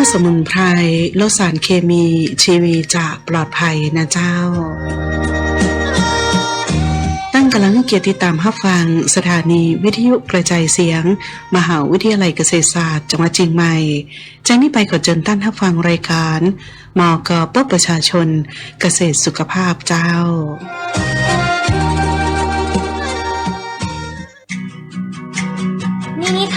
พื่อสมุนไพรลดสารเคมีชีวีจะปลอดภัยนะเจ้า ตั้งกำลังเกียรติตามรับฟัง สถานีวิทยุกระจายเสียง มหาวิทยาลัยเกษตรศาสตร์จังหวัดเชียงใหม่จ้งนี้ไปขอเจิญต้านรับฟังรายการมอกปประชาชนเกษตรสุขภาพเจ้า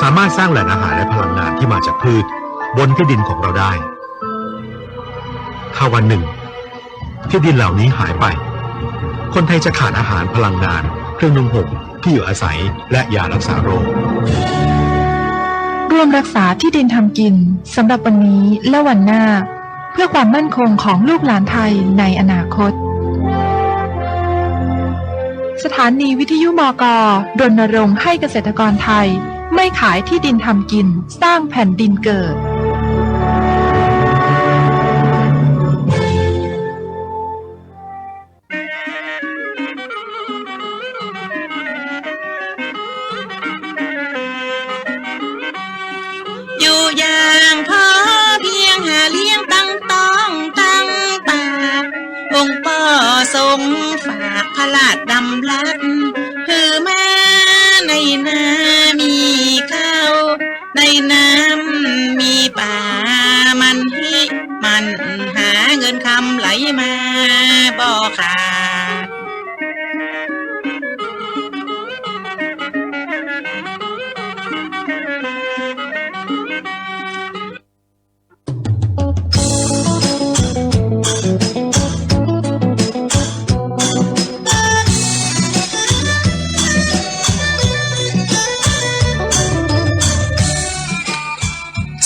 สามารถสร้างแหล่งอาหารและพลังงานที่มาจากพืช บนที่ดินของเราได้ ถ้าวันหนึ่ง ที่ดินเหล่านี้หายไป คนไทยจะขาดอาหารพลังงาน เครื่องนุ่งห่มที่อยู่อาศัยและยารักษาโรคร่วมรักษาที่ดินทำกินสำหรับวันนี้และวันหน้า เพื่อความมั่นคงของลูกหลานไทยในอนาคต สถานีวิทยุมกรณรงค์ให้เกษตรกรไทย ไม่ขายที่ดินทำกินสร้างแผ่นดินเกิด อยู่อย่างพอเพียงหาเลี้ยงตั้งต้องตั้งตาองค์พ่อทรงฝากพระลาดดำลัดคือแม่ในนา นน้ำมีป่ามันฮิมันหาเงินคำไหลมาบ่อขา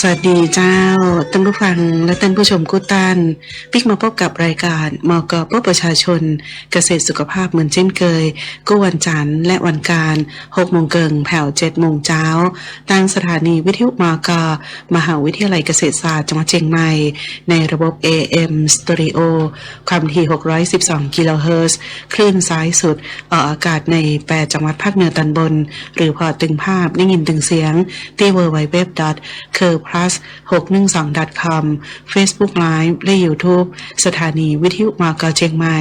สวัสดีเจ้าท่านผู้ฟังและท่านผู้ชมกุตันปิกมาพบกับรายการมกปประชาชน เกษตรสุขภาพเหมือนเช่นเคยก็วันจันทร์และวันการ6โมงเกิงแผ่ว7โมงเช้าทางสถานีวิทยุมกมหาวิทยาลัยเกษตรศาสตร์จังหวัดเชียงใหม่ ในระบบ AM Stereo ความถี่ 612 กิโลเฮิรตซ์คลื่นซ้ายสุดออกอากาศใน 8 จังหวัดภาคเหนือตอนบน หรือพอตึงภาพได้ยินตึงเสียงที่ www. c u r plus 612 com Facebook Live และ YouTube สถานีวิทยุมากเชียงใหม่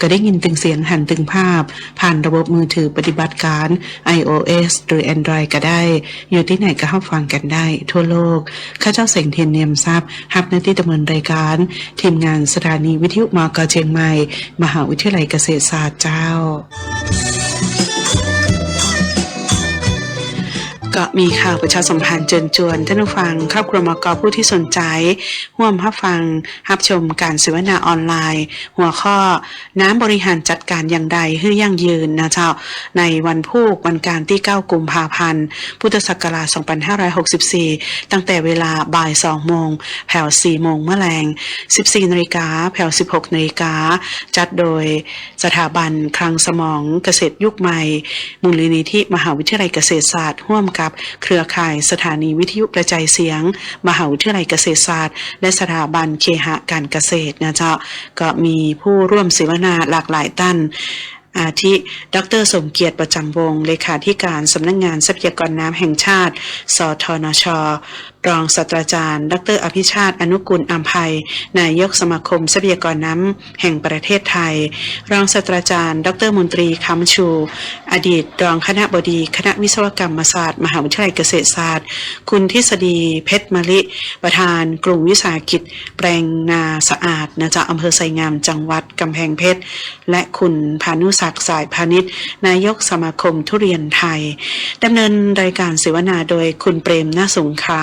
ก็ได้ยินตึงเสียงหันตึงภาพ ผ่านระบบมือถือปฏิบัติการ iOS หรือ Android ก็ได้ อยู่ที่ไหนก็รับฟังกันได้ ทั่วโลก ข้าเจ้าเสงเทียนเนียมทรัพย์รับหน้าที่ดำเนินรายการ ทีมงานสถานีวิทยุมากเชียงใหม่ มหาวิทยาลัยเกษตรศาสตร์เจ้า ก็มีข่าวประชาสัมพันธ์เชิญชวนท่านผู้ฟัง ครอบครัวมกผู้ที่สนใจร่วมรับฟังรับชมการเสวนาออนไลน์ หัวข้อ น้ำบริหารจัดการอย่างใดให้ยั่งยืนนะเจ้า ในวันพุธวันการที่ 9 กุมภาพันธ์ พุทธศักราช 2564 ตั้งแต่เวลาบ่าย 2 โมง แผ่ว 4 โมงเมื่อแรง 14นาฬิกาแผ่ว 16นาฬิกาจัดโดยสถาบันคลังสมองเกษตรยุคใหม่ มูลนิธิมหาวิทยาลัยเกษตรศาสตร์ร่วมกับ เครือข่ายสถานีวิทยุกระจายเสียง มหาวิทยาลัยเกษตรศาสตร์ และสถาบันเคหะการเกษตรนะเจ้าก็มีผู้ร่วมเสวนาหลากหลายท่านอาทิ ดร สมเกียรติประจำวง เลขาธิการสำนักงงานทรัพยากรน้ำแห่งชาติ สทนชรองศาสตราจารย์ ดร อภิชาติ อนุกุลอัมภัย นายกสมาคมทรัพยากรน้ำแห่งประเทศไทย รองศาสตราจารย์ ดร มนตรีคำชู อดีต รองคณะบดี คณะวิศวกรรมศาสตร์ มหาวิทยาลัยเกษตรศาสตร์ คุณทฤษฎี เพชรมะลิ ประธาน กลุ่มวิสาหกิจ แปลงนาสะอาดนะจ๊ะอำเภอไซงาม จังหวัดกำแพงเพชร และคุณพานุศักดิ์ สายพาณิชย์ นายกสมาคมทุเรียนไทยดำเนินรายการเสวนาโดยคุณเปรมนาสงขา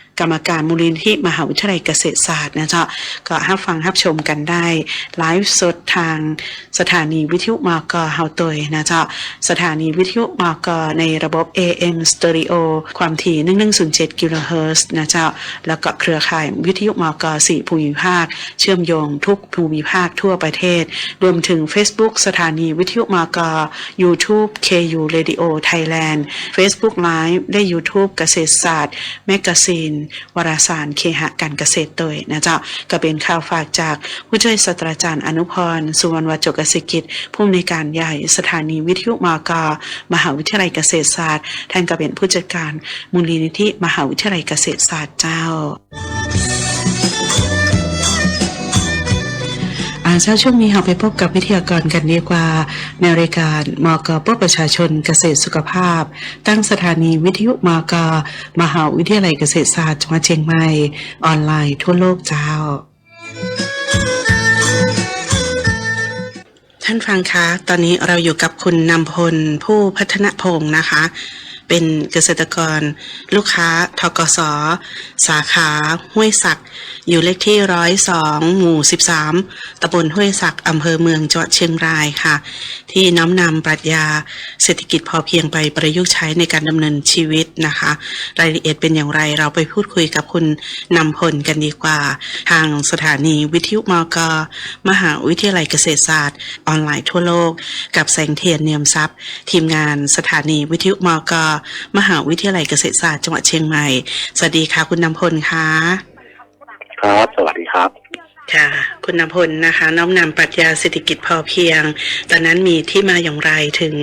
กรรมการมูลนิธิมหาวิทยาลัยเกษตรศาสตร์นะจ๊ะก็ห้าฟังห้าชมกันได้ไลฟ์สดทางสถานีวิทยุมกเฮาตยนะจ๊ะสถานีวิทยุมกในระบบ AM Stereo ความถี่1107กิโลเฮิรตซ์นะจ๊ะแล้วก็เครือข่ายวิทยุมก4ภูมิภาค เชื่อมโยงทุกภูมิภาคทั่วประเทศ รวมถึง Facebook สถานีวิทยุมากา YouTube KU Radio Thailand Facebook Live และ YouTube เกษตรศาสตร์แมกกาซีนวารสารเคหะการเกษตรโดยนะจ๊ะก็เป็นข่าวฝากจากผู้ช่วยศาสตราจารย์อนุพร สุวรรณวจกสิกิจผู้อำนวยการใหญ่สถานีวิทยุมากามหาวิทยาลัยเกษตรศาสตร์ท่านก็เป็นผู้จัดการมูลนิธิมหาวิทยาลัยเกษตรศาสตร์เจ้า อาเช้าช่วงนี้เราไปพบกับวิทยากรกันดีกว่า ในรายการมกปประชาชนเกษตรสุขภาพ ตั้งสถานีวิทยุมกมหาวิทยาลัยเกษตรศาสตร์จังหวัดเชียงใหม่ ออนไลน์ทั่วโลกเจ้า ท่านฟังคะ ตอนนี้เราอยู่กับคุณนำพลผู้พัฒนพงศ์นะคะ เป็นเกษตรกร ลูกค้าทกส สาขาห้วยศักอยู่เลขที่ร้อยสองหมู่สิบสามตำบลห้วยศักอำเภอเมืองจังหวัดเชียงรายค่ะ ที่น้อมนำปรัชญาเศรษฐกิจพอเพียงไปประยุกต์ใช้ในการดำเนินชีวิตนะคะ รายละเอียดเป็นอย่างไรเราไปพูดคุยกับคุณนำพลกันดีกว่า ทางสถานีวิทยุมก มหาวิทยาลัยเกษตรศาสตร์ ออนไลน์ทั่วโลก กับแสงเทียนเนียมทรัพย์ ทีมงานสถานีวิทยุมกมหาวิทยาลัยเกษตรศาสตร์จังหวัดเชียงใหม่ สวัสดีค่ะคุณนำพลค่ะครับ สวัสดีครับ ค่ะ คุณนำพลนะคะ น้อมนำปรัชญาเศรษฐกิจพอเพียง ตอนนั้นมีที่มาอย่างไรถึง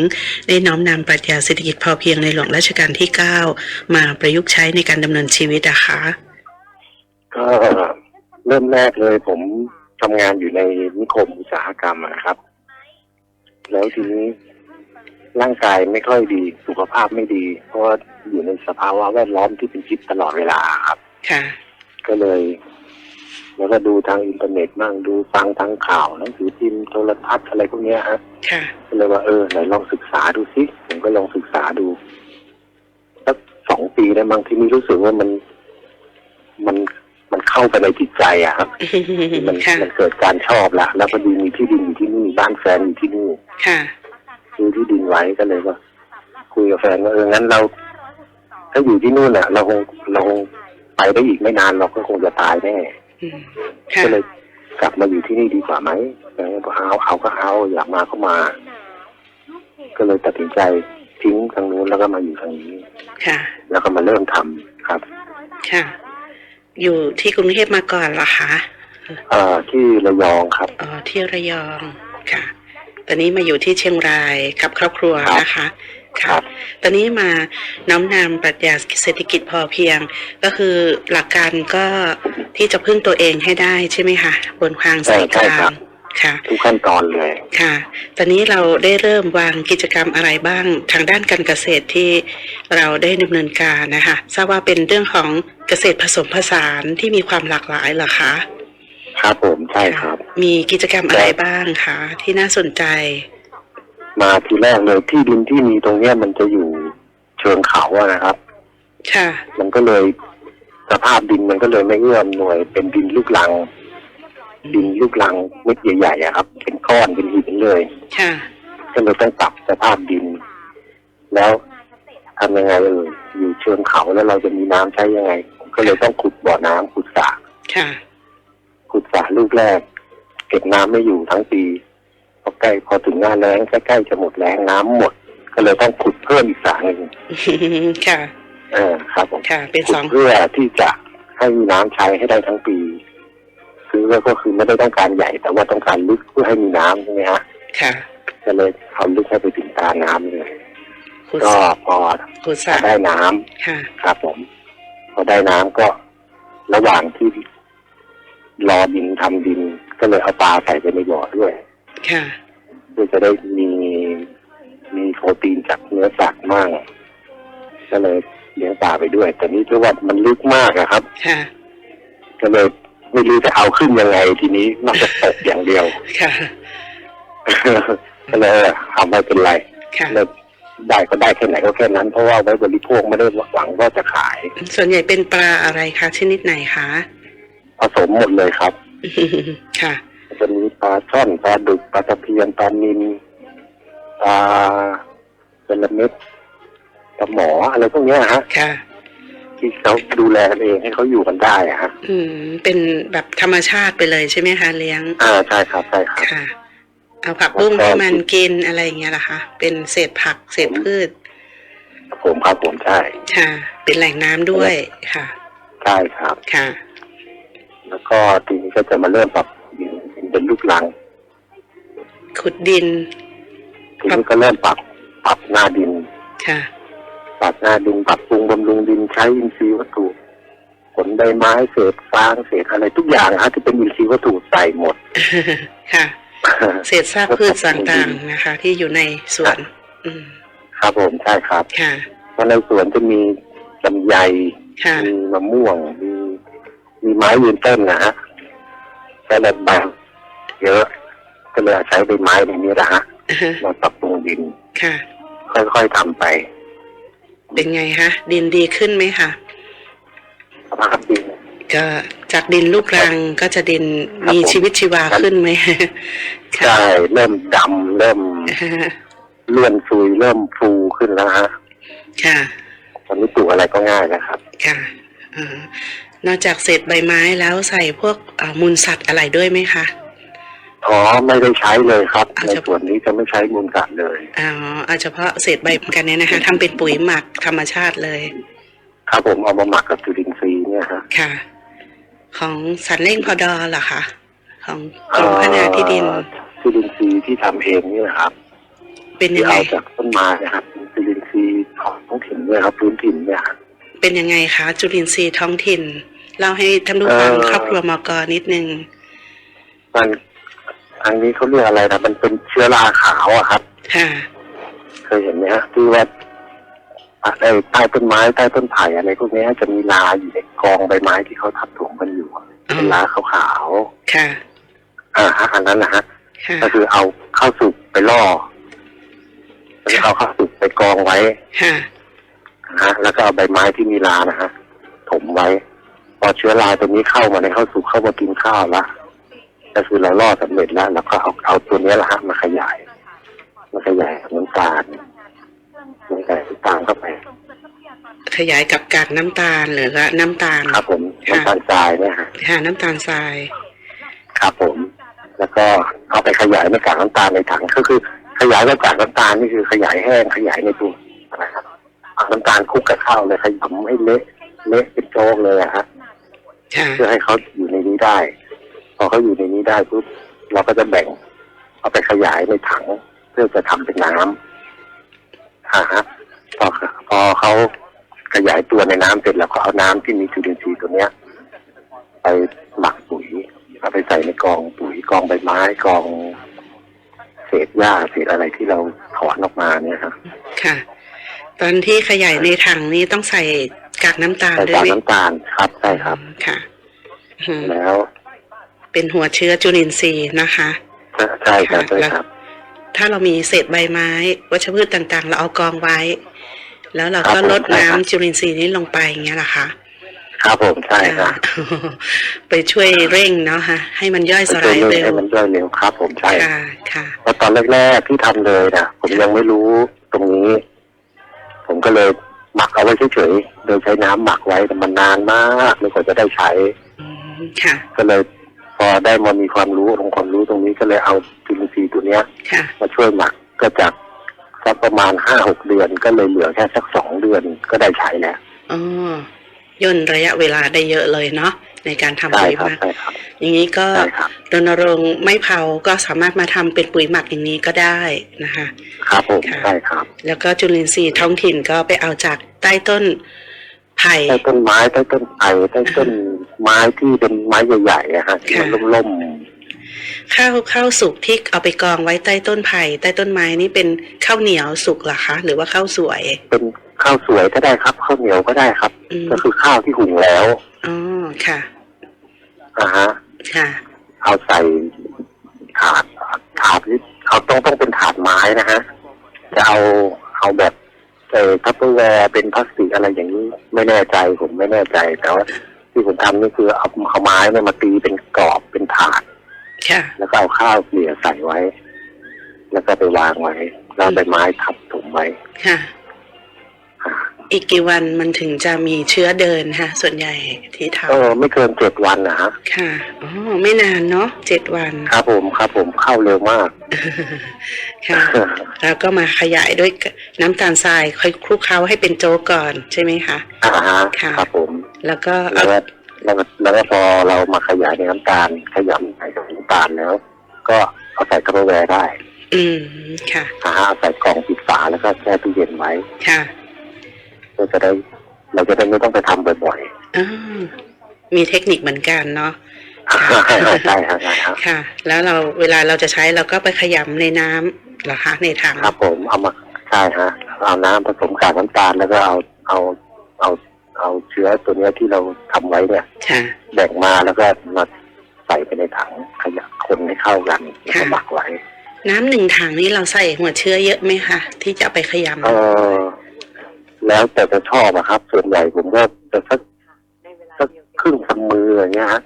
ได้น้อมนำปรัชญาเศรษฐกิจพอเพียงในหลวงรัชกาลที่9มาประยุกต์ใช้ในการดำเนินชีวิตอะคะ ก็เริ่มแรกเลยผมทำงานอยู่ในนิคมอุตสาหกรรมอะนะครับ แล้วทีนี้ ร่างกายไม่ค่อยดีสุขภาพไม่ดี เพราะว่าอยู่ในสภาวะแวดล้อมที่เป็นพิษตลอดเวลาครับ ค่ะ ก็เลย แล้วก็ดูทางอินเทอร์เน็ตบ้างดูฟังทางข่าวหนังสือพิมพ์โทรทัศน์อะไรพวกเนี้ยฮะค่ะ ก็เลยว่าเออไหนลองศึกษาดูสิผมก็ลองศึกษาดูสักสองปีได้มั้งที่นี่รู้สึกว่ามันมันมันเข้าไปในจิตใจอะครับ มันค่ะ มันเกิดการชอบละแล้วพอดีมีที่ดินอยู่ที่นี่บ้านแฟนอยู่ที่นี่ค่ะ ซื้อที่ดินไว้ก็เลยว่าคุยกับแฟนว่าเอองั้นเรา ถ้าอยู่ที่นู่นน่ะ เราคงเราคงไปได้อีกไม่นานเราก็คงจะตายแน่อืมค่ะก็เลยกลับมาอยู่ที่นี่ดีกว่าไหมแฟนก็บอกเอาเอาก็เอาอยากมาก็มา ก็เลยตัดสินใจทิ้งทางนู้นแล้วก็มาอยู่ทางนี้ ค่ะ แล้วก็มาเริ่มทำครับ ค่ะ อยู่ที่กรุงเทพมาก่อนเหรอคะเอ่อที่ระยองครับอ๋อที่ระยองค่ะ ตอนนี้มาอยู่ที่เชียงรายกับครอบครัวนะคะคค่ะรับตอนนี้มาน้อมนำปรัชญาเศรษฐกิจพอเพียง ก็คือหลักการก็ที่จะพึ่งตัวเองให้ได้ใช่ไหมคะบนความสายกใช่ลาครังบค่ะทุกขั้นตอนเลยค่ะ ตอนนี้เราได้เริ่มวางกิจกรรมอะไรบ้างทางด้านการเกษตรที่เราได้ดำเนินการนะคะทราบว่าเป็นเรื่องของเกษตรผสมผสานที่มีความหลากหลายเหรอคะ ครับผมใช่ครับ มีกิจกรรมอะไรบ้างคะที่น่าสนใจ มาทีแรกเลยที่ดินที่มีตรงเนี้ยมันจะอยู่เชิงเขาอะนะครับ ค่ะ มันก็เลยสภาพดินมันก็เลยไม่เอื้อมหน่วยเป็นดินลูกลัง ดินลูกลังเม็ดใหญ่ๆอะครับ เป็นก้อนเป็นหินเลยค่ะ ก็เลยต้องปรับสภาพดิน แล้วทำยังไงเอออยู่เชิงเขาแล้วเราจะมีน้ำใช้ยังไงก็เลยต้องขุดบ่อน้ำขุดสระค่ะ ขุดสระลูกแรก เก็บน้ำไม่อยู่ทั้งปีพอใกล้พอถึงหน้าแล้งใกล้ๆจะหมดแล้งน้ำหมด ก็เลยต้องขุดเพิ่มอีกสระหนึ่งค่ะเออครับผมค่ะ เป็นขุสดองเพื่อที่จะให้มีน้ำใช้ให้ได้ทั้งปี คือว่าก็คือไม่ได้ต้องการใหญ่ แต่ว่าต้องการลึกเพื่อให้มีน้ำใช่ไหมฮะค่ะก็เลยเอาลึกให้ไปถึงตาน้ำเลยขุดก็พอขุดสระได้น้ำค่ะครับผม พออได้น้ำก็ระหว่างที่ รอดินทำดิน ก็เลยเอาปลาใส่ไปในบ่อด้วย ค่ะ เพื่อจะได้มีมีโปรตีนจากเนื้อสัตว์มากก็เลยเลี้ยงปลาไปด้วย แต่นี่เพราะว่ามันลึกมากอะครับ ค่ะ ก็เลยไม่รู้จะเอาขึ้นยังไงทีนี้นอกจากตกอย่างเดียว ค่ะก็เลยเอาไม่เป็นไรค่ะเลยได้ก็ได้แค่ไหนก็แค่นั้น เพราะว่าไว้บริโภคไม่ได้หวังว่าจะขาย ส่วนใหญ่เป็นปลาอะไรคะชนิดไหนคะ ผสมหมดเลยครับ ค่ะ จะมีปลาช่อนปลาดุกปลาตะเพียนปลานิลปลาเซลเม็ดปลาหมออะไรพวกเนี้ยฮะค่ะ ที่เขาดูแลกันเองให้เขาอยู่กันได้อะฮะอืม เป็นแบบธรรมชาติไปเลยใช่ไหมคะเลี้ยง อ่าใช่ครับใช่ครับ ค่ะ เอาผักบุ้งให้มันกินอะไรอย่างเงี้ยเหรอคะ เป็นเศษผักเศษพืช ผมครับผมใช่ค่ะ เป็นแหล่งน้ำด้วยค่ะ ใช่ครับ ค่ะ แล้วก็ทีนี้ก็จะมาเริ่มปรับดินเป็นลูกลัง ขุดดิน ทีนี้ก็เริ่มปรับปรับหน้าดิน ค่ะ ปรับหน้าดินปรับปรุงบำรุงดินใช้อินทรีย์วัตถุผลใบไม้เศษฟางเศษอะไรทุกอย่างนะฮะที่เป็นอินทรีย์วัตถุใส่หมด ค่ะ เศษซากพืชต่างๆนะคะ ที่อยู่ในสวน อืมครับผมใช่ครับ ค่ะเพราะในสวนจะมีลำไยค่ะมีมะม่วง มี มีไม้ยืนต้นนะฮะแต่ละใบเยอะก็เลยใช้ใบไม้ในนี้นะฮะมาปรับปรุงดินค่ะ ค่อยๆทำไป เป็นไงคะดินดีขึ้นไหมคะสภาพดินก็จากดินลูกรังก็จะดินครับมีผมชีวิตชีวาขึ้นไหมค่ะใช่เริ่มดำเริ่มเลื่อนซุยเริ่มฟูขึ้นแล้วฮะค่ะตอนนี้ปลูกอะไรก็ง่ายนะครับ ค่ะอ่า นอกจากเศษใบไม้แล้วใส่พวกเอ่อมูลสัตว์อะไรด้วยไหมคะอ๋อไม่ได้ใช้เลยครับเอาในเฉพาะส่วนนี้จะไม่ใช้มูลสัตว์เลยอ๋อเอาเฉพาะเศษใบกันเนี่ยนะคะทำเป็นปุ๋ยหมักธรรมชาติเลย ครับผมเอามาหมักกับจุลินทรีย์เนี่ยฮะค่ะ ของสันเล่งพอดอเหรอคะของกรมพัฒนาที่ดินเอ่อจุลินทรีย์ที่ทำเองนี่นะครับ เป็นที่ยังไงเอาจากต้นไม้นะครับจุลินทรีย์ของท้องถิ่นเนี่ยครับพื้นถิ่นเนี่ยครับ เป็นยังไงคะจุลินทรีย์ท้องถิ่นเล่าให้ท่านผู้ฟังเอ่อครอบครัวมกนิดนึงมันอันนี้เขาเรียกอะไรนะมันเป็นเชื้อราขาวอะครับค่ะเคยเห็นไหมฮะที่ว่าอะไอ้ใต้ต้นไม้ใต้ต้นไผ่อะไรพวกเนี้ยจะมีลาอยู่ในกองใบไม้ที่เขาทับถมกันอยู่อะเป็นลาขาวค่ะๆอ่าฮะอันนั้นนะฮะค่ะก็คือเอาข้าวสุกไปล่อแล้วก็เอาข้าวสุกไปกองไว้ค่ะ นะฮะแล้วก็เอาใบไม้ที่มีรานะฮะถมไว้ พอเชื้อราตัวนี้เข้ามาในข้าวสุกเข้ามากินข้าวละก็คือเราล่อสำเร็จแล้วแล้วก็เอาเอาตัวเนี้ยละฮะมาขยายมาขยายน้ำตาลน้ำตาลน้ำตาลเข้าไป ขยายกับกากน้ำตาลหรือว่าน้ำตาลครับผมค่ะน้ำตาลทรายเนี่ยฮะค่ะน้ำตาลทรายครับผม แล้วก็เอาไปขยายในกากน้ำตาลในถังก็คือ ขยายในกากน้ำตาลนี่คือขยายแห้งขยายในตัวนะครับ เอาน้ำตาลคลุกกับข้าวเลยขยำให้เละเละเป็นโจ๊กเลยอะฮะค่ะเพื่อให้เขาอยู่ในนี้ได้ พอเขาอยู่ในนี้ได้ปุ๊บเราก็จะแบ่ง เอาไปขยายในถัง เพื่อจะทำเป็นน้ำอ่าฮะพอพอเขาขยายตัวในน้ำเสร็จแล้วก็เอาน้ำที่มีจุลินทรีย์ตัวเนี้ย ไปหมักปุ๋ยเอาไปใส่ในกองปุ๋ยกองใบไม้กองเศษหญ้าเศษอะไรที่เราถอนออกมาเนี่ยครับ ค่ะ ตอนที่ขยายในถังนี้ต้องใส่กากน้ำตาลใส่ด้วยกากไหมน้ำตาลครับใช่ครับ ค่ะอืมแล้วเป็นหัวเชื้อจุลินทรีย์นะคะ ใช่ครับใช่ครับ ถ้าเรามีเศษใบไม้ วัชพืชต่างๆ เราเอากองไว้ แล้วเราครัก็บผมลดใช่ครับน้ำจุลินทรีย์นี้ลงไปอย่างเงี้ยเหรอคะครับผมใช่ครับอ่า ไปช่วยเร่งเนาะค่ะ ให้มันย่อยสช่วลายยเร่งเร็วให้มันย่อยเร็วครับ ผมใช่ค่ะค่ะ เพราะตอนแรกๆที่ทำเลยนะผมยังไม่รู้ตรงนี้ ผมก็เลยหมักเอาไว้เฉยๆโดยใช้น้ำหมักไว้แต่มันนานมากเลยกว่าจะได้ใช้อืมค่ะก็เลยพอได้มามีความรู้องค์ความรู้ตรงนี้ก็เลยเอาจุลินทรีย์ตัวเนี้ยค่ะมาช่วยหมักก็จากสักประมาณห้าหกเดือนก็เลยเหลือแค่สักสองเดือนก็ได้ใช้แล้วอ๋อย่นระยะเวลาได้เยอะเลยเนาะ ในการทำใช่ปุ๋ยครับหมักใช่ครับอย่างนี้ก็ใช่ครับรณรงค์ไม่เผาก็สามารถมาทำเป็นปุ๋ยหมักอย่างนี้ก็ได้นะคะครับผมค่ะใช่ครับ แล้วก็จุลินทรีย์ท้องถิ่นก็ไปเอาจากใต้ต้นไผ่ใต้ต้นไม้ใต้ต้นไผ่ใต้ต้นไม้ที่เป็นไม้ใหญ่ๆอะฮะที่มันล่มข้าวข้าวสุกที่เอาไปกองไว้ใต้ต้นไผ่ใต้ต้นไม้นี่เป็นข้าวเหนียวสุกเหรอคะ หรือว่าข้าวสวยๆเป็น ข้าวสวยก็ได้ครับข้าวเหนียวก็ได้ครับ อืม ก็คือข้าวที่หุงแล้วอ๋อค่ะ อ่าฮะ ค่ะ เอาใส่ถาดถาดที่เขาต้องต้องเป็นถาดไม้นะฮะ จะเอาเอาแบบเออทัพเปอร์แวร์เป็นพลาสติกอะไรอย่างนี้ ไม่แน่ใจผมไม่แน่ใจแต่ว่าที่ผมทำนี่คือเอาเอาไม้เนี่ยมาตีเป็นกรอบเป็นถาด ค่ะ แล้วก็เอาข้าวเกลี่ยใส่ไว้ แล้วก็ไปวางไว้แล้วเอาใบไม้ทับถมไว้ ค่ะ อ่าอีกกี่วันมันถึงจะมีเชื้อเดินฮะ ส่วนใหญ่ที่ทเออไม่เกินเจ็ดวันนะฮะำค่ะอ๋อไม่นานเนาะเจ็ดวัน ครับผมครับผมเข้าเร็วมาก ค่ะ แล้วก็มาขยายด้วยน้ำตาลทรายค่อยคลุกเคล้าให้เป็นโจ๊กก่อนใช่ไหมคะอ่าฮะค่ะครับผม แล้วก็แล้เอาวก็แล้วก็แล้วก็พอเรามาขยายในน้ำตาลขยำใส่กับน้ำตาลแล้ว ก็เอาใส่กระแวร์ได้ อืมค่ะอ่าฮะเอาใส่กล่องปิดฝาแล้วก็แช่ตู้เย็นไว้ค่ะ เพื่อจะได้เราจะได้ไม่ต้องไปทำบ่อยอ่ามีเทคนิคเหมือนกันเนาะๆใช่ฮะใช่ฮะใช่ฮะค่ะ แล้วเราเวลาเราจะใช้เราก็ไปขยำในน้ำเหรอคะในถังครับผมเอามาใช่ฮะเอาน้ำผสมกับน้ำตาลแล้วก็เอาเอาเอาเอาเชื้อตัวเนี้ยที่เราทำไว้เนี่ยค่ะแบ่งมาแล้วก็มาใส่ไปในถังขยะคนให้เข้ากันแล้วก็หมักไว้ น้ำหนึ่งถังนี้เราใส่หัวเชื้อเยอะไหมคะที่จะเอาไปขยำเออ แล้วแต่จะชอบอะครับ ส่วนใหญ่ผมก็จะสักสักครึ่งทำมืออย่างเงี้ยฮะ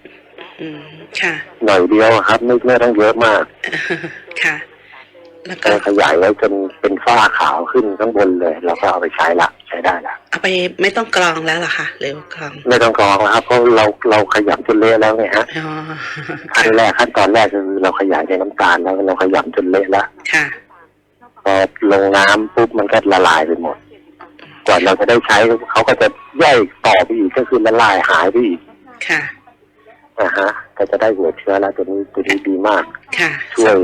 อืมค่ะหน่อยเดียวอะครับ ไม่ไม่ต้องเยอะมากค่ะ แล้วก็ก็ขยายไว้จนเป็นฝ้าขาวขึ้นข้างบนเลย เราก็เอาไปใช้ละใช้ได้ละเอาไปไม่ต้องกรองแล้วเหรอคะหรือกรองไม่ต้องกรองแล้วครับเพราะเราเราขยำจนเละแล้วไงฮะอ๋อขั้นแรกขั้นตอนแรกคือเราขยายในน้ำตาลแล้วเราขยำจนเละแล้วค่ะ พอลงน้ำปุ๊บมันก็ละลายไปหมด กว่าเราจะได้ใช้เขาก็จะย่อยต่อไปอีกก็คือละลายหายไปอีกค่ะนะฮะก็จะได้หัวเชื้อแล้วตัวนี้ตัวนี้ดีมาก ค่ะ ช่วย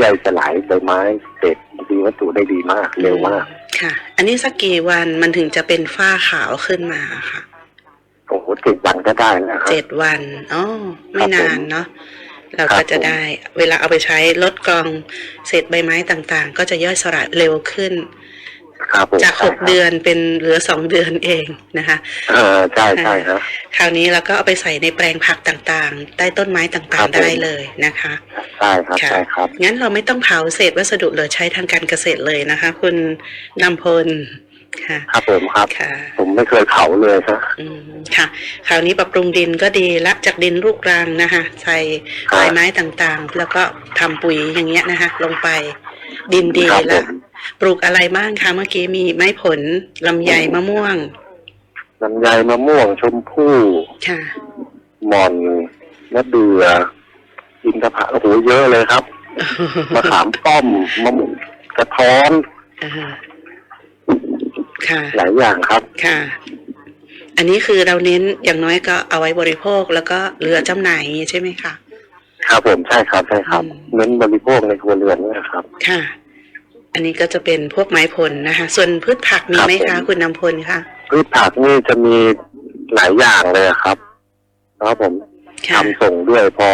ย่อยสลายใบไม้เศษดีวัตถุได้ดีมากเร็วมาก ค่ะ อันนี้สักกี่วันมันถึงจะเป็นฝ้าขาวขึ้นมาค่ะโอ้โหเจ็ดวันก็ได้นะฮะเจ็ดวันอ๋อไม่ครับผมนานเนาะเราครัก็บจะผมได้เวลาเอาไปใช้ลดกรองเศษใบไม้ต่างๆ ก็จะย่อยสลายเร็วขึ้น ครับผมจากหใช่กครับเดือนเป็นเหลือสองเดือนเองนะคะเออใช่ใช่ฮะคราวนี้เราก็เอาไปใส่ในแปลงผักต่างๆ ใต้ต้นไม้ครัต่างบผมๆได้เลยนะคะใช่ครับค่ะใช่ครับงั้นเราไม่ต้องเผาเศษวัสดุเหลือใช้ทางการเกษตรเลยนะคะ คุณนำพลค่ะครับผมครับค่ะผมไม่เคยเผาเลยฮะอืมค่ะ คราวนี้ปรับปรุงดินก็ดีละจากดินลูกรังนะคะ ใส่ครับใบไม้ต่างๆ แล้วก็ทำปุ๋ยอย่างเงี้ยนะคะ ลงไป ดินดีครับผละมปลูกอะไรบ้างคะเมื่อกี้มีไม้ผลลำไยมะม่วงลำไยมะม่วงชมพู่ค่ะ หม่อนมะเดืออินทผลัมโอ้โหเยอะเลยครับมะขามป้อมมะม่วงกระท้อนอ่าค่ะ หลายอย่างครับ ค่ะ อันนี้คือเราเน้นอย่างน้อยก็เอาไว้บริโภคแล้วก็เหลือจำหน่ายอย่างงี้ใช่ไหมคะ ครับผมใช่ครับใช่ครับอืมเน้นบริโภคในครัวเรือนนี่นะครับ ค่ะ อันนี้ก็จะเป็นพวกไม้ผลนะคะ ส่วนพืชผักมีไหมครัคะบผมคุณนำพลคะพืชผักนี่จะมีหลายอย่างเลยครับแล้วผมค่ะทำส่งด้วยพอ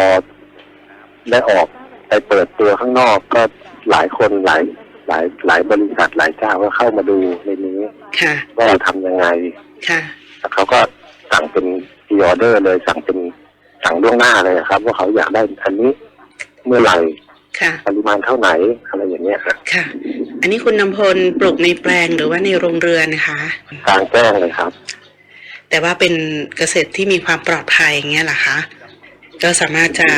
ได้ออกไปเปิดตัวข้างนอกก็หลายคนหลายหลายหลายบริษัทหลายเจ้าก็เข้ามาดูในนี้ค่ะว่าเราทำยังไง ค่ะแล้วเขาก็สั่งเป็นพีออเดอร์เลยสั่งเป็น สั่งล่วงหน้าเลยครับ ว่าเขาอยากได้อันนี้เมื่อไหร่ค่ะ ปริมาณเท่าไหนอะไรอย่างเงี้ยครับค่ะ อันนี้คุณนำพลปลูกในแปลงหรือว่าในโรงเรือนนะคะ กลางแจ้งเลยครับ แต่ว่าเป็นเกษตรที่มีความปลอดภัยอย่างเงี้ยเหรอคะ ก็สามารถจะ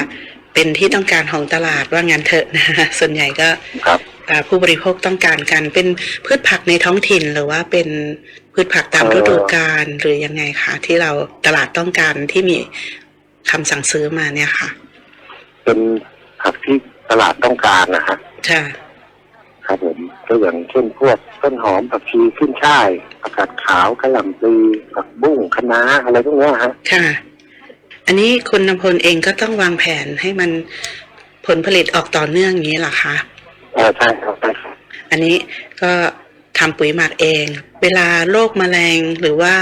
เป็นที่ต้องการของตลาดว่างั้นเถอะนะคะส่วนใหญ่ก็ครับ อ่าผู้บริโภคต้องการกันเป็นพืชผักในท้องถิ่นหรือว่าเป็นพืชผักตามเอ่อฤดูกาลหรือยังไงคะที่เราตลาดต้องการที่มี คำสั่งซื้อมาเนี่ยค่ะ เป็นผักที่ตลาดต้องการนะฮะค่ะครับผมก็อย่างเช่นพวกต้นหอมผักชีขึ้นช่ายผักกาดขาวกระหล่ำปลีผักบุ้งคะน้าอะไรพวกเนี้ยฮะค่ะ อันนี้คุณนำพลเองก็ต้องวางแผนให้มันผลผลิตออกต่อเนื่องอย่างนี้เหรอคะเออใช่ครับใช่ครับอันนี้ก็ทำปุ๋ยหมักเอง เวลาโรคแมลงหรือว่า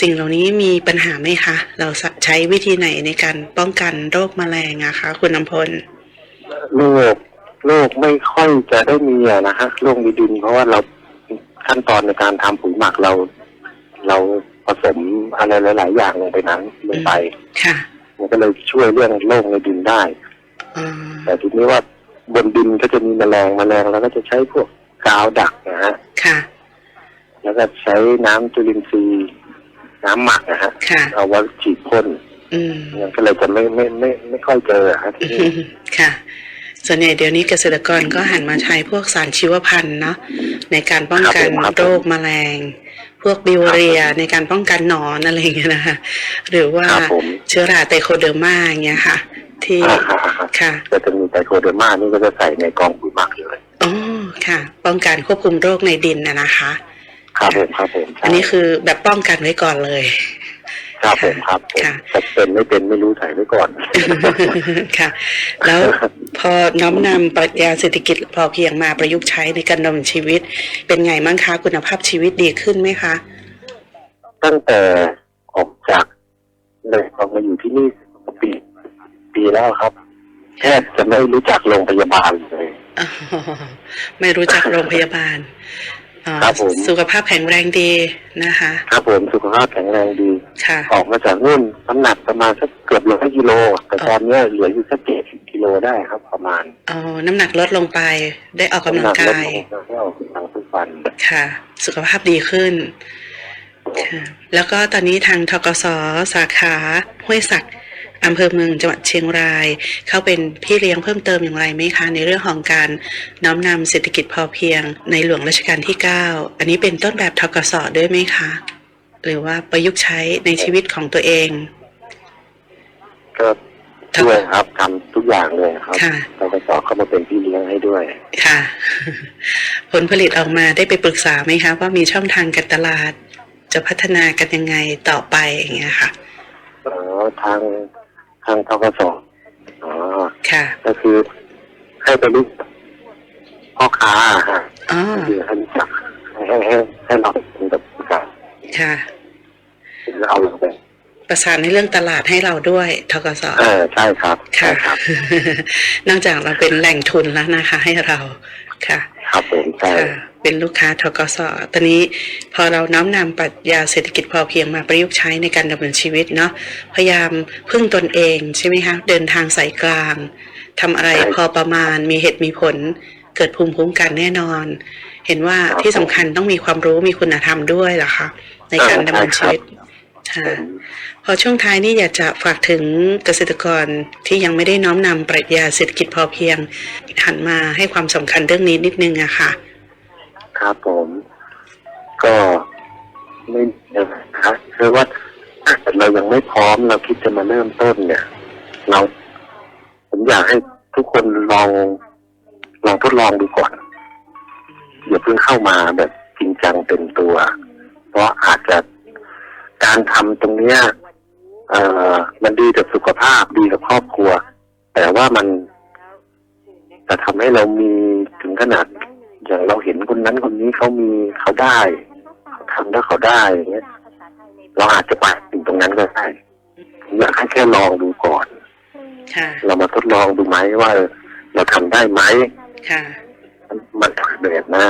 สิ่งเหล่านี้มีปัญหาไหมคะ เราใช้วิธีไหนในการป้องกันโรคแมลงอะคะคุณน้ำพลโรคโรคไม่ค่อยจะได้มีอะนะฮะโรคในดิน เพราะว่าเราขั้นตอนในการทำปุ๋ยหมักเรา เราผสมอะไรหลาย ๆ อย่างลงไปนั้นลงไป ค่ะ มันก็เลยช่วยเรื่องโรคในดินได้อ๋อแต่ทีนี้ว่าบนดินก็จะมีแมลงแมลงเราก็จะใช้พวกกาวดักนะฮะค่ะ แล้วก็ใช้น้ำจุลินทรีย์ น้ำหมักนะฮะค่ะ เอาไว้ฉีดพ่นอืม มันก็เลยจะไม่ไม่ไม่ไม่ค่อยเจออะฮะที่นี่ค่ะ ส่วนใหญ่เดี๋ยวนี้เกษตรกรก็หันมาใช้พวกสารชีวพันธุ์เนาะในการป้องกันโรคแมลง พวกบิวเรียในการป้องกันหนอนอะไรอย่างเงี้ยนะคะหรือว่าครับผมเชื้อราไตโคเดอร์มาอย่างเงี้ยค่ะ ที่อ่าฮะค่ะก็จะมีไตโคเดอร์มานี่ก็จะใส่ในกองปุ๋ยหมักเลย อ๋อค่ะ ป้องกันควบคุมโรคในดินนะนะคะ ครับผมครับผมใช่อันนี้คือแบบป้องกันไว้ก่อนเลย ครับผมครับผมค่ะ จะเป็นไม่เป็นไม่รู้ใส่ไว้ก่อน ค่ะ แล้วพอน้อมนำปรัชญาเศรษฐกิจพอเพียงมาประยุกต์ใช้ในการดำเนินชีวิต เป็นไงบ้างคะคุณภาพชีวิตดีขึ้นไหมคะ ตั้งแต่ออกจากเลยออกมาอยู่ที่นี่ปี ปีแล้วครับแทบจะไม่รู้จักโรงพยาบาลเลย อ๋อไม่รู้จักโรงพยาบาลอ๋อ ครับผม สุขภาพแข็งแรงดีนะคะ ครับผมสุขภาพแข็งแรงดี ค่ะ ออกมาจากนู่นน้ำหนักประมาณสักเกือบร้อยกิโล แต่ตอนเนี้ยเหลืออยู่สักเจ็ดกิโลได้ครับ ประมาณอ๋อ น้ำหนักลดลงไป ได้ออกกำลังน้ำหนักายลดลงแล้วออกกำลังทุกวันค่ะ สุขภาพดีขึ้นค่ะแล้วก็ตอนนี้ทางทกสสาขาห้วยศักดิ์ อำเภอเมืองจังหวัดเชียงราย เข้าเป็นพี่เลี้ยงเพิ่มเติมอย่างไรไหมคะ ในเรื่องของการน้อมนำเศรษฐกิจพอเพียง ในหลวงรัชกาลที่ 9 อันนี้เป็นต้นแบบทกสด้วยไหมคะ หรือว่าประยุกต์ใช้ในชีวิตของตัวเองก็ช่วยครับทำทุกอย่างเลยครับค่ะเราก็สอเข้ามาเป็นพี่เลี้ยงให้ด้วย ค่ะ ผลผลิตออกมาได้ไปปรึกษาไหมคะ ว่ามีช่องทางการตลาด จะพัฒนากันยังไงต่อไปอย่างเงี้ยค่ะอ๋อทาง ทางทกสอ๋อค่ะ ก็คือให้ไปรู้จักพ่อค้าอะฮะอ๋อคือให้รู้จักให้ให้ให้เราเป็นกับการค่ะเอาลงไปประสานในเรื่องตลาดให้เราด้วยทกสเออใช่ครับใช่ค่ะครับนอกจากเราเป็นแหล่งทุนแล้วนะคะ ให้เราค่ะ ครับผมใช่ค่ะเป็นลูกค้าทกสตอนนี้พอเราน้อมนำปรัชญาเศรษฐกิจพอเพียงมาประยุกต์ใช้ในการดำเนินชีวิตเนาะพยายามพึ่งตนเองใช่ไหมคะเดินทางสายกลางทำอะไรพอประมาณมีเหตุมีผลเกิดภูมิคุ้มกันแน่นอน เห็นว่าที่สำคัญต้องมีความรู้มีคุณธรรมด้วยเหรอคะในการดำเนินชีวิตผค่ะมพ อช่วงท้ายนี่อยากจะฝากถึงเกษตรกรที่ยังไม่ได้น้อมนำปรัชญาเศรษฐกิจพอเพียง หันมาให้ความสำคัญเรื่องนี้นิดนึงอะค่ะ ครับผม ก็ไม่นะครับคือว่าถ้าเกิดเรายังไม่พร้อมเราคิดจะมาเริ่มต้นเนี่ย เราผมอยากให้ทุกคนลองลองทดลองดูก่อน อย่าเพิ่งเข้ามาแบบจริงจังเต็มตัว เพราะอาจจะการทำตรงเนี้ย เอ่อมันดีกับสุขภาพดีกับครอบครัว แต่ว่ามันจะทำให้เรามีถึงขนาดอย่างเราเห็นคนนั้นคนนี้เขามีเขาได้เขาทำแล้วเขาได้อย่างเงี้ยเราอาจจะไปถึงตรงนั้นก็ได้ผมอยากให้แค่ลองดูก่อนค่ะเรามาทดลองดูไหมว่า เราทำได้ไหมค่ะ มันมันเดือดนะ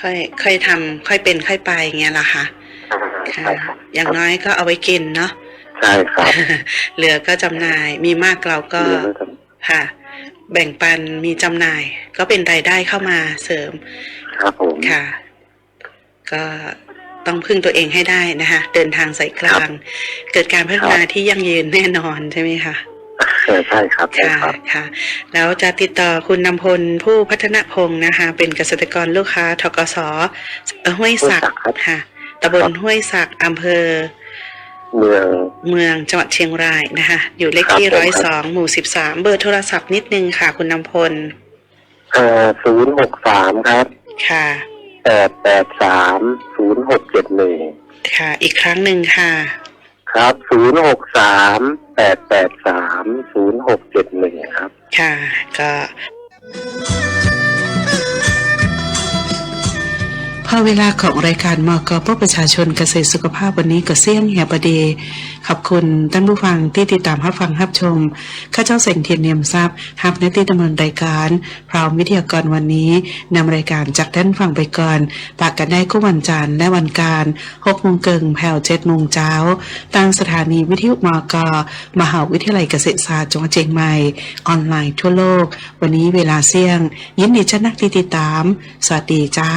ค่อย ค่อยทำค่อยเป็นค่อยไปอย่างเงี้ยละค่ะอ่าค่ะใช่ครับอย่างน้อยก็เอาไว้กินเนาะ ใช่ครับเหลือก็จำหน่ายมีมากเราก็เดี๋ยวไม่ทค่ะ แบ่งปันมีจำหน่าย ก็เป็นรายได้เข้ามาเสริมำครับผมค่ะ ก็ต้องพึ่งตัวเองให้ได้นะคะ เดินทางสายกลาง เกิดการพัฒนาที่ยั่งยืนแน่นอนใช่ไหมคะเออใช่ครับใช่ค่ะครับค่ะ แล้วจะติดต่อคุณนำพลผู้พัฒนพงศ์นะคะ เป็นเกษตรกรลูกค้าทกสเอ่อห้วยศักดิ์ค่ะตำบลห้วยศักดิ์อำเภอ เมืองเมืองจังหวัดเชียงรายนะคะ อยู่เลขที่ครับผมร้อยสองหมู่สิบสามเบอร์โทรศัพท์นิดนึงค่ะ คุณนำพลเอ่อศูนย์หกสามครับ ค่ะแปดแปดสามศูนย์หกเจ็ดหนึ่งค่ะ อีกครั้งหนึ่งค่ะ ครับศูนย์หกสามแปดแปดสามศูนย์หกเจ็ดหนึ่งครับ ค่ะ ก็ พอเวลาของรายการมกปประชาชนเกษตรสุขภาพวันนี้ก็เสี่ยงแหบดีขอบคุณท่านผู้ฟังที่ติดตามรับฟังรับชม ข้าเจ้าเสงเทียนเนียมทรัพย์ฮับในที่ดำเนินรายการ พร้อมวิทยากรวันนี้นำรายการจากท่านฟังไปก่อนปากกันได้ก็วันจันทร์และวันการ6โมงเกิงแผ่ว7โมงเช้าทางสถานีวิทยุมกมหาวิทยาลัยเกษตรศาสตร์จังหวัดเชียงใหม่ ออนไลน์ทั่วโลก วันนี้เวลาเสี่ยง ยินดีเจ้านักที่ติดตาม สวัสดีเจ้า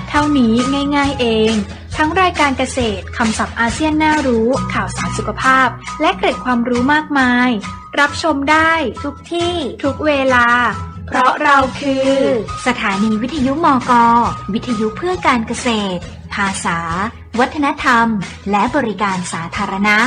เท่านี้ง่ายๆเอง ทั้งรายการเกษตรคำศัพท์อาเซียนน่ารู้ ข่าวสารสุขภาพ และเกร็ดความรู้มากมาย รับชมได้ทุกที่ทุกเวลา เพราะเราคือ สถานีวิทยุมกวิทยุเพื่อการเกษตร ภาษา วัฒนธรรม และบริการสาธารณะ